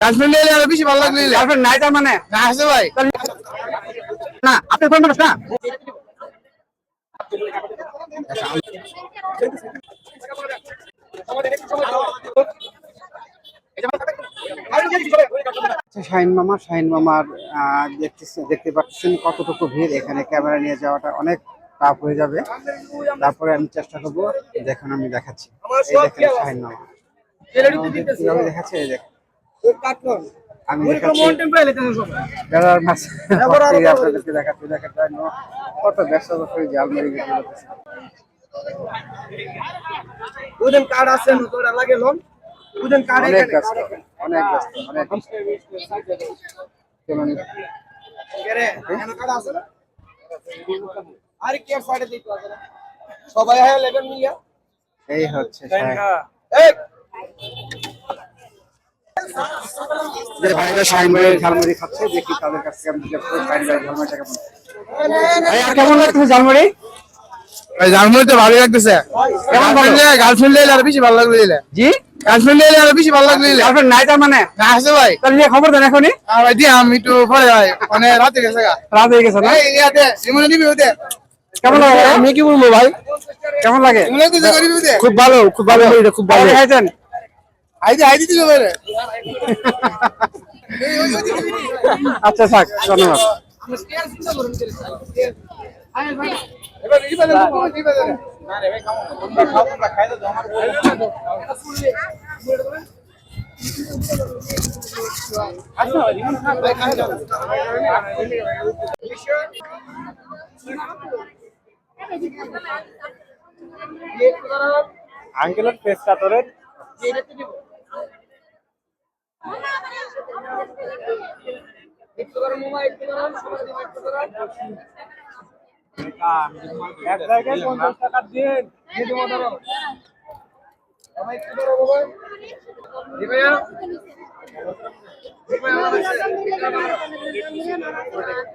Girlfriend এলে আরও বেশি ভালো লাগল গার্লফ্রেন্ড নাই তার মানে? না আছে ভাই। না আপনি কোন মানুষ? না। আচ্ছা, শাহিন মামা শাহিন মামার আহ, দেখতেছেন দেখতে পাচ্ছেন কতটুকু ভিড়? এখানে ক্যামেরা নিয়ে যাওয়াটা অনেক টাফ হয়ে যাবে। তারপরে আমি চেষ্টা করব দেখুন আমি দেখাচ্ছি। এই দেখেন শাহিন মামা। দেখাচ্ছে? এই দেখেন। আমি আপনাদেরকে দেখার জন্য কত ব্যস্ত করে জাল মেরে গেছে দুদিন কার্ড আছে তোরা লাগে লোন দুদিন কার্ড অনেক ব্যস্ত অনেক ব্যস্ত অনেক কেমন কার্ড আছে না? আর কি সাইডে দিতে সবাই হ্যাঁ লেভেল মিলিয়া এই হচ্ছে এই! যে ভাইরা শাহিন ভাইয়ের ঝালমুড়ি খাচ্ছে দেখি তাদের কাছ থেকে আমি জিজ্ঞাসা করি শাহিন ভাইয়ের ঝালমুড়িটা কেমন? কেমন লাগতেছে ঝালমুড়ি? ভাই জার্মানি তো ভালো লাগতেছে। কেমন ভালো? গার্লফ্রেন্ড এলে আরও বেশি ভালো লাগল জি? গার্লফ্রেন্ড এলে আরও বেশি ভালো লাগল গার্লফ্রেন্ড নাই তার মানে? না আছে ভাই। তাহলে খবর দেন এখনই। আর ভাই দিয়ে আমি একটু পরে ভাই মানে রাতে গেছে গা। রাত গেছে না? এই ইয়াতে ইমনে নিবি ওতে। কেমন লাগে? ভাইয়া? আমি কি বলব ভাই? কেমন লাগে? খুব ভালো খুব ভালো খুব ভালো খাইছেন? আইদি আইদি দিছো ভাই রে আচ্ছা থাক ধন্যবাদ। আঙ্কেলের ফেস কাটরের এক জায়গায় পঞ্চাশ টাকা দিন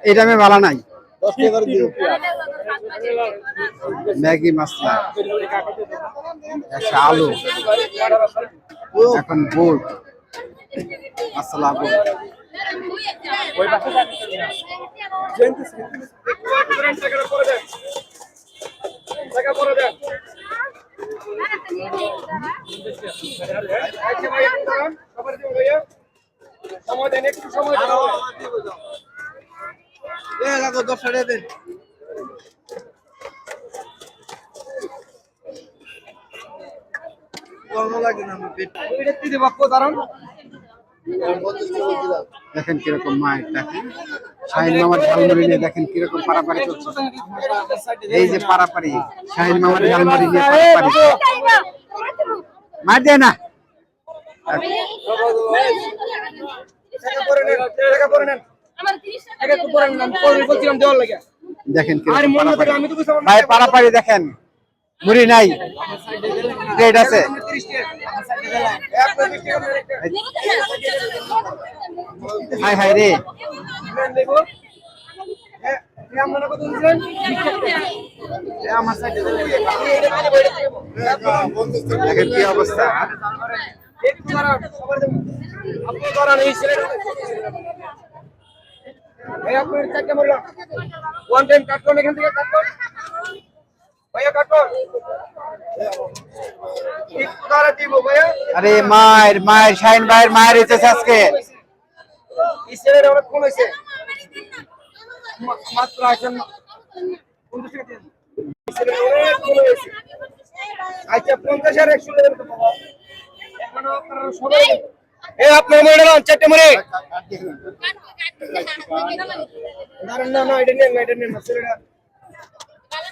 এটা আমি বালা নাই ম্যাগি মশলা আলু এখন বোট বোট সময় দেন একটু সময় দেন দশ টাকা দেন দেখেন কীরকম মায়ের দেখেন শাহিন মামার ঝালমুড়ি নিয়ে দেখেন কীরকম পারাপারি চলছে। এই যে পারাপারি শাহিন মামার ঝালমুড়ি নিয়ে পারাপারি। মার দেয় না। দেখেন ভাই পারাপারি দেখেন। মুড়ি নাই। আছে। হাই হাই রে। কি অবস্থা। ওয়ান টাইম কাট এখান থেকে কাট করুন ভাইয়া কাট করুন একটু দ্বারা দিব ভাইয়া আরে মায়ের মায়ের শাহিন ভাইয়ের মায়ের এসেছে আজকে হয়েছে আচ্ছা এখনও আপনারা মনে না চারটে মনে দাঁড়ান না না এটা নেন এটা নেন না ছেলেটা এটা আমার দিকে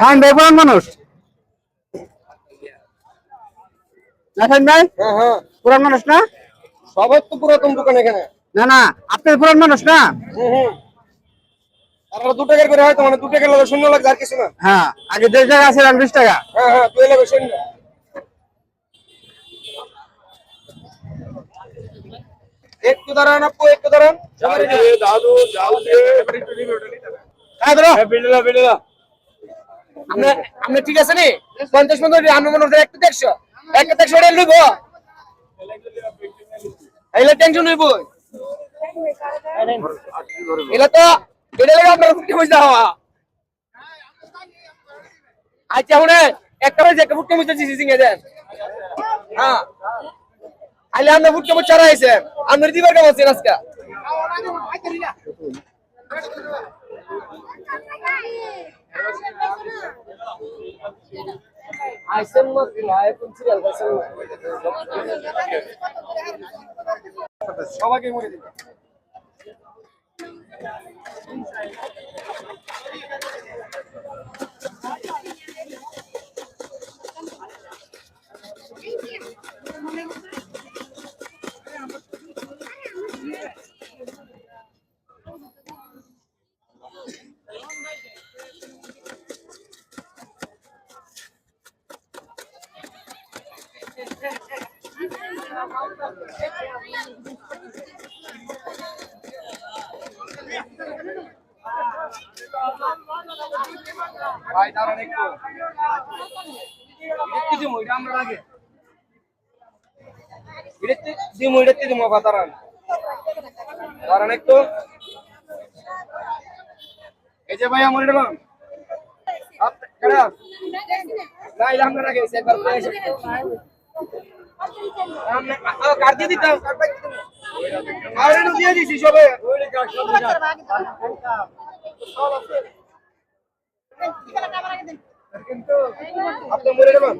হ্যাঁ বলেন মানুষ। হ্যাঁ হ্যাঁ। পুরান মানুষ না? সবাই তো পুরাতন দোকান এখানে। না না আপনি পুরান মানুষ না? দু টাকার করে হয়তো মানে দু টাকার লাগে শূন্য লাগছে আর কিছু না। হ্যাঁ আগে দেড় টাকা আছে বিশ টাকা। হ্যাঁ হ্যাঁ শূন্য। একটু দাঁড়ান আপু একটু দাঁড়ান। হ্যাঁ ধরো আমরা ঠিক আছে নি? পঞ্চাশ মনে একটা দেখছ একটা দেখছ ওটা লইব। এইলে টেনশন হইব। এলা তো এটা লাগে আপনার ফুটকে বুঝতে হওয়া আচ্ছা হুনে একটা বাজে একটা ফুটকে বুঝতে দিছি সিঙ্গে দেন হ্যাঁ। আইলে আমরা ফুটকে বুঝতে চারাইছেন আমরা দিবার কেমন আছেন আজকে। সবাইকে মরে দিন। ভাই দাঁড়ান একটু দিমু আমরা লাগে। এটা দিমু এটা দিমু বাবা দাঁড়ান দাঁড়ান একটু এই যে ভাই আমার এটা লন। আপ- কেডা? না এটা আমরা রাখে একবার করে আমরা আ- দিয়ে দিতাম কার পাই দিতাম? আর দিয়ে দিছি সবে। আপনি মরে যাবেন